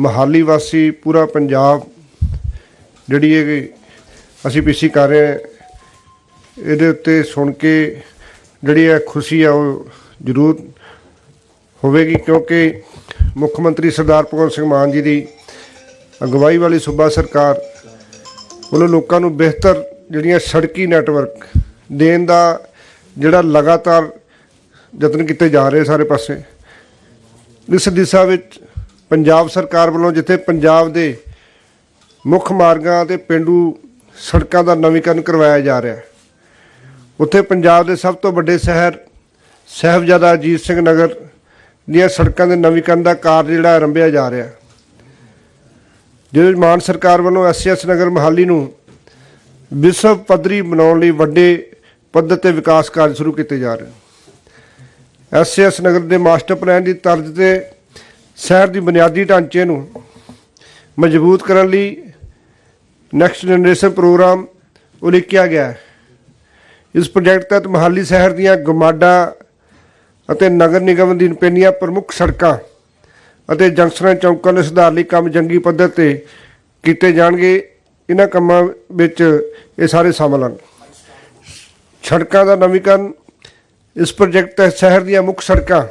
ਮਹਾਲੀ ਵਾਸੀ ਪੂਰਾ ਪੰਜਾਬ ਜਿਹੜੀ ਇਹ ਅਸੀਂ ਪੀਸੀ ਕਰ ਰਹੇ ਹਾਂ, ਇਹਦੇ ਉੱਤੇ ਸੁਣ ਕੇ ਜਿਹੜੀ ਹੈ ਖੁਸ਼ੀ ਆ ਉਹ ਜ਼ਰੂਰ ਹੋਵੇਗੀ ਕਿਉਂਕਿ ਮੁੱਖ ਮੰਤਰੀ ਸਰਦਾਰ ਭਗਵੰਤ ਸਿੰਘ ਮਾਨ ਜੀ ਦੀ ਅਗਵਾਈ ਵਾਲੀ ਸੂਬਾ ਸਰਕਾਰ ਵੱਲੋਂ ਲੋਕਾਂ ਨੂੰ ਬਿਹਤਰ ਜਿਹੜੀਆਂ ਸੜਕੀ ਨੈਟਵਰਕ ਦੇਣ ਦਾ ਜਿਹੜਾ ਲਗਾਤਾਰ ਯਤਨ ਕੀਤੇ ਜਾ ਰਹੇ ਸਾਰੇ ਪਾਸੇ, ਇਸ ਦਿਸ਼ਾ ਵਿੱਚ ਪੰਜਾਬ ਸਰਕਾਰ ਵੱਲੋਂ ਜਿੱਥੇ ਪੰਜਾਬ ਦੇ ਮੁੱਖ ਮਾਰਗਾਂ ਤੇ ਪਿੰਡੂ ਸੜਕਾਂ ਦਾ ਨਵੀਕਰਨ ਕਰਵਾਇਆ ਜਾ ਰਿਹਾ ਹੈ, ਉੱਥੇ ਪੰਜਾਬ ਦੇ ਸਭ ਤੋਂ ਵੱਡੇ ਸ਼ਹਿਰ ਸਾਹਿਬਜ਼ਾਦਾ ਅਜੀਤ ਸਿੰਘ ਨਗਰ ਦੀਆਂ ਸੜਕਾਂ ਦੇ ਨਵੀਕਰਨ ਦਾ ਕਾਰਜ ਜਿਹੜਾ ਆਰੰਭਿਆ ਜਾ ਰਿਹਾ ਹੈ। ਜਿਹਦੇ ਵਿੱਚ ਮਾਨ ਸਰਕਾਰ ਵੱਲੋਂ ਐਸਐਸ ਨਗਰ ਮਹਾਲੀ ਨੂੰ ਵਿਸ਼ਵ ਪੱਧਰੀ ਬਣਾਉਣ ਲਈ ਵੱਡੇ ਪੱਧਰ ਤੇ ਵਿਕਾਸ ਕਾਰਜ ਸ਼ੁਰੂ ਕੀਤੇ ਜਾ ਰਹੇ ਹਨ। ਐਸਐਸ ਨਗਰ ਦੇ ਮਾਸਟਰ ਪਲਾਨ ਦੀ ਤਰਜ਼ ਤੇ ਸ਼ਹਿਰ ਦੀ ਬੁਨਿਆਦੀ ਢਾਂਚੇ ਨੂੰ ਮਜ਼ਬੂਤ ਕਰਨ ਲਈ ਨੈਕਸਟ ਜਨਰੇਸ਼ਨ ਪ੍ਰੋਗਰਾਮ ਉਲੀਕਿਆ ਗਿਆ ਹੈ। ਇਸ ਪ੍ਰੋਜੈਕਟ ਤਹਿਤ ਮਹਾਲੀ ਸ਼ਹਿਰ ਦੀਆਂ ਗਮਾਡਾ ਅਤੇ ਨਗਰ ਨਿਗਮ ਦੀ ਪੈਣੀਆਂ ਪ੍ਰਮੁੱਖ ਸੜਕਾਂ ਅਤੇ ਜੰਕਸ਼ਨਾਂ ਚੌਂਕਾਂ ਦੇ ਸੁਧਾਰ ਲਈ ਕੰਮ ਜੰਗੀ ਪੱਧਰ ਤੇ ਕੀਤੇ ਜਾਣਗੇ। ਇਹਨਾਂ ਕੰਮਾਂ ਵਿੱਚ ਇਹ ਸਾਰੇ ਸ਼ਾਮਲ ਹਨ। ਸੜਕਾਂ ਦਾ ਨਵੀਕਰਨ ਇਸ ਪ੍ਰੋਜੈਕਟ ਤਹਿਤ ਸ਼ਹਿਰ ਦੀਆਂ ਮੁੱਖ ਸੜਕਾਂ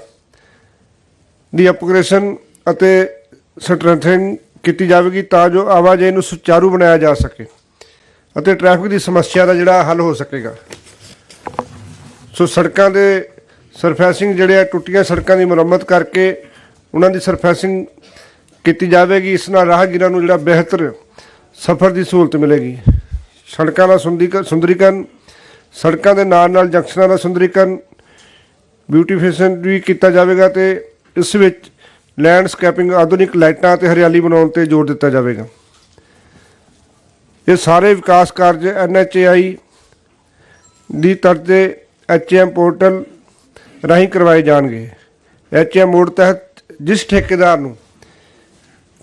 ਦੀ ਅਪਗ੍ਰੇਸ਼ਨ ਅਤੇ ਸਟਰੈਂਥਨਿੰਗ ਕੀਤੀ ਜਾਵੇਗੀ ਤਾਂ ਜੋ ਆਵਾਜਾਈ ਨੂੰ ਸੁਚਾਰੂ ਬਣਾਇਆ ਜਾ ਸਕੇ ਅਤੇ ਟ੍ਰੈਫਿਕ ਦੀ ਸਮੱਸਿਆ ਦਾ ਜਿਹੜਾ ਹੱਲ ਹੋ ਸਕੇਗਾ। ਸੋ ਸੜਕਾਂ ਦੇ ਸਰਫੈਸਿੰਗ ਜਿਹੜੇ ਆ ਟੁੱਟੀਆਂ ਸੜਕਾਂ ਦੀ ਮੁਰੰਮਤ ਕਰਕੇ ਉਹਨਾਂ ਦੀ ਸਰਫੈਸਿੰਗ ਕੀਤੀ ਜਾਵੇਗੀ। ਇਸ ਨਾਲ ਰਾਹਗੀਰਾਂ ਨੂੰ ਜਿਹੜਾ ਬਿਹਤਰ ਸਫ਼ਰ ਦੀ ਸਹੂਲਤ ਮਿਲੇਗੀ। ਸੜਕਾਂ ਦਾ ਸੁੰਦੀਕ- ਸੁੰਦਰੀਕਰਨ, ਸੜਕਾਂ ਦੇ ਨਾਲ ਨਾਲ ਜੰਕਸ਼ਨਾਂ ਦਾ ਸੁੰਦਰੀਕਰਨ ਬਿਊਟੀਫਿਕੇਸ਼ਨ ਵੀ ਕੀਤਾ ਜਾਵੇਗਾ ਤੇ ਇਸ ਵਿੱਚ ਲੈਂਡਸਕੇਪਿੰਗ ਆਧੁਨਿਕ ਲਾਈਟਾਂ ਅਤੇ ਹਰਿਆਲੀ ਬਣਾਉਣ ਤੇ ਜ਼ੋਰ ਦਿੱਤਾ ਜਾਵੇਗਾ। ਇਹ ਸਾਰੇ ਵਿਕਾਸ ਕਾਰਜ ਐਨਐਚਏਆਈ ਦੀ ਤਰਜ਼ ਤੇ ਐਚਐਮ ਪੋਰਟਲ ਰਾਹੀਂ ਕਰਵਾਏ ਜਾਣਗੇ। ਐਚਐਮ ਮੋਡ ਤਹਿਤ ਜਿਸ ਠੇਕੇਦਾਰ ਨੂੰ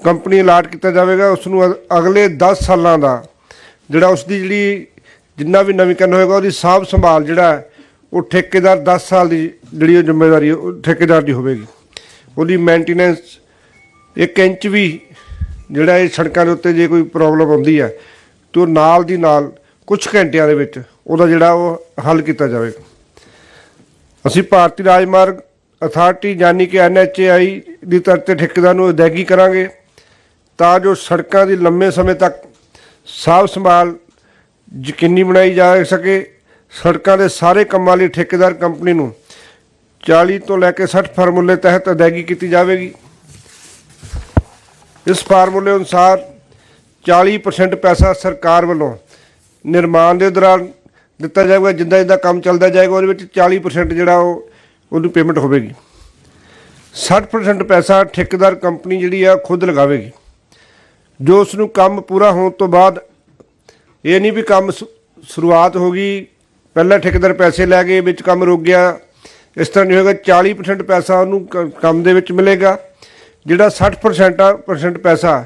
ਕੰਪਨੀ ਅਲਾਟ ਕੀਤਾ ਜਾਵੇਗਾ ਉਸ ਨੂੰ ਅਗਲੇ 10 ਸਾਲਾਂ ਦਾ ਜਿਹੜਾ ਉਸ ਦੀ ਜਿਹੜੀ ਜਿੰਨਾ ਵੀ ਨਵੀਕਰਨ ਹੋਏਗਾ, ਉਹਦੀ ਸਾਂਭ ਸੰਭਾਲ ਜਿਹੜਾ ਉਹ ਠੇਕੇਦਾਰ 10 ਸਾਲ ਦੀ ਜਿਹੜੀ ਉਹ ਜ਼ਿੰਮੇਵਾਰੀ ਉਹ ਠੇਕੇਦਾਰ ਦੀ ਹੋਵੇਗੀ। ਉਹਦੀ ਮੇਨਟੇਨੈਂਸ ਇੱਕ ਇੰਚ ਵੀ ਜਿਹੜਾ ਇਹ ਸੜਕਾਂ ਦੇ ਉੱਤੇ ਜੇ ਕੋਈ ਪ੍ਰੋਬਲਮ ਆਉਂਦੀ ਹੈ ਤੇ ਉਹ ਨਾਲ ਦੀ ਨਾਲ ਕੁਝ ਘੰਟਿਆਂ ਦੇ ਵਿੱਚ ਉਹਦਾ ਜਿਹੜਾ ਉਹ ਹੱਲ ਕੀਤਾ ਜਾਵੇਗਾ ਅਸੀਂ ਭਾਰਤੀ ਰਾਜਮਾਰਗ ਅਥਾਰਟੀ ਯਾਨੀ ਕਿ ਐਨਐਚਏਆਈ ਦੀ ਤਰਫ ਤੇ ਠੇਕੇਦਾਰ ਨੂੰ ਅਦਾਇਗੀ ਕਰਾਂਗੇ ਤਾਂ ਜੋ ਸੜਕਾਂ ਦੀ ਲੰਮੇ ਸਮੇਂ ਤੱਕ ਸਾਫ਼ ਸੰਭਾਲ ਯਕੀਨੀ ਬਣਾਈ ਜਾ ਸਕੇ। ਸੜਕਾਂ ਦੇ ਸਾਰੇ ਕੰਮਾਂ ਲਈ ਠੇਕੇਦਾਰ ਕੰਪਨੀ ਨੂੰ 40 ਤੋਂ ਲੈ ਕੇ 60 ਫਾਰਮੂਲੇ ਤਹਿਤ ਅਦਾਇਗੀ ਕੀਤੀ ਜਾਵੇਗੀ। ਇਸ ਫਾਰਮੂਲੇ ਅਨੁਸਾਰ 40% ਪੈਸਾ ਸਰਕਾਰ ਵੱਲੋਂ ਨਿਰਮਾਣ ਦੇ ਦੌਰਾਨ ਦਿੱਤਾ ਜਾਵੇਗਾ, ਜਿੱਦਾਂ ਜਿੱਦਾਂ ਕੰਮ ਚੱਲਦਾ ਜਾਏਗਾ, ਉਹਦੇ ਵਿੱਚ 40% ਜਿਹੜਾ ਉਹ ਉਹਨੂੰ ਪੇਮੈਂਟ ਹੋਵੇਗੀ। 60% ਪੈਸਾ ਠੇਕੇਦਾਰ ਕੰਪਨੀ ਜਿਹੜੀ ਆ, ਖੁਦ ਲਗਾਵੇਗੀ। ਜੋ ਉਸ ਨੂੰ ਕੰਮ ਪੂਰਾ ਹੋਣ ਤੋਂ ਬਾਅਦ ਇਹ ਨਹੀਂ ਵੀ ਕੰਮ ਸ਼ੁ- ਸ਼ੁਰੂਆਤ ਹੋ ਗਈ, ਪਹਿਲਾਂ ਠੇਕੇਦਾਰ ਪੈਸੇ ਲੈ ਗਏ, ਵਿੱਚ ਕੰਮ ਰੁਕ ਗਿਆ ਇਸ ਤਰ੍ਹਾਂ ਨਹੀਂ ਹੋਏਗਾ 40% ਪੈਸਾ ਉਹਨੂੰ ਕ- ਕੰਮ ਦੇ ਵਿੱਚ ਮਿਲੇਗਾ। ਜਿਹੜਾ 60% ਆ ਪੈਸਾ,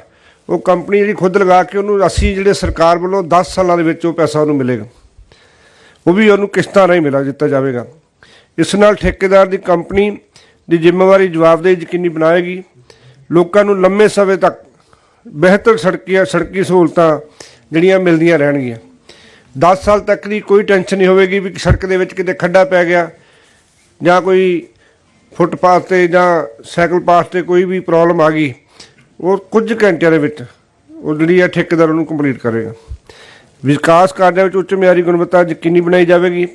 ਉਹ ਕੰਪਨੀ ਜਿਹੜੀ ਖੁਦ ਲਗਾ ਕੇ ਉਹਨੂੰ ਅਸੀਂ ਜਿਹੜੇ ਸਰਕਾਰ ਵੱਲੋਂ 10 ਸਾਲਾਂ ਦੇ ਵਿੱਚ ਉਹ ਪੈਸਾ ਉਹਨੂੰ ਮਿਲੇਗਾ। ਉਹ ਵੀ ਉਹਨੂੰ ਕਿਸ਼ਤਾਂ ਰਾਹੀਂ ਮਿਲਾ ਦਿੱਤਾ ਜਾਵੇਗਾ। ਇਸ ਨਾਲ ਠੇਕੇਦਾਰ ਦੀ ਕੰਪਨੀ ਦੀ ਜ਼ਿੰਮੇਵਾਰੀ ਜਵਾਬਦੇਹੀ ਯਕੀਨੀ ਬਣਾਏਗੀ। ਲੋਕਾਂ ਨੂੰ ਲੰਮੇ ਸਮੇਂ ਤੱਕ ਬਿਹਤਰ ਸੜਕੀਆਂ, ਸੜਕੀ ਸਹੂਲਤਾਂ ਜਿਹੜੀਆਂ ਮਿਲਦੀਆਂ ਰਹਿਣਗੀਆਂ। 10 ਸਾਲ ਤੱਕ ਦੀ ਕੋਈ ਟੈਨਸ਼ਨ ਨਹੀਂ ਹੋਵੇਗੀ ਵੀ ਸੜਕ ਦੇ ਵਿੱਚ ਕਿਤੇ ਖੱਡਾ ਪੈ ਗਿਆ। ਜਾਂ ਕੋਈ ਫੁੱਟਪਾਥ ਤੇ ਜਾਂ ਸਾਈਕਲ ਪਾਥ ਤੇ ਕੋਈ ਵੀ ਪ੍ਰੋਬਲਮ ਆ ਗਈ, ਉਹ ਕੁਝ ਘੰਟਿਆਂ ਦੇ ਵਿੱਚ ਉਹ ਜਿਹੜੀ ਹੈ ਠੇਕੇਦਾਰ ਉਹਨੂੰ ਕੰਪਲੀਟ ਕਰੇਗਾ। ਵਿਕਾਸ ਕਾਰਜਾਂ ਵਿੱਚ ਉੱਚ ਮਿਆਰੀ ਗੁਣਵੱਤਾ ਯਕੀਨੀ ਬਣਾਈ ਜਾਵੇਗੀ।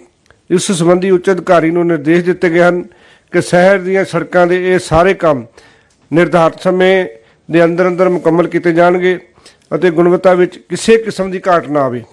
ਇਸ ਸੰਬੰਧੀ ਉੱਚ ਅਧਿਕਾਰੀ ਨੂੰ ਨਿਰਦੇਸ਼ ਦਿੱਤੇ ਗਏ ਹਨ ਕਿ ਸ਼ਹਿਰ ਦੀਆਂ ਸੜਕਾਂ ਦੇ ਇਹ ਸਾਰੇ ਕੰਮ ਨਿਰਧਾਰਤ ਸਮੇਂ ਦੇ ਅੰਦਰ ਅੰਦਰ ਮੁਕੰਮਲ ਕੀਤੇ ਜਾਣਗੇ ਅਤੇ ਗੁਣਵੱਤਾ ਵਿੱਚ ਕਿਸੇ ਕਿਸਮ ਦੀ ਘਾਟ ਨਾ ਆਵੇ।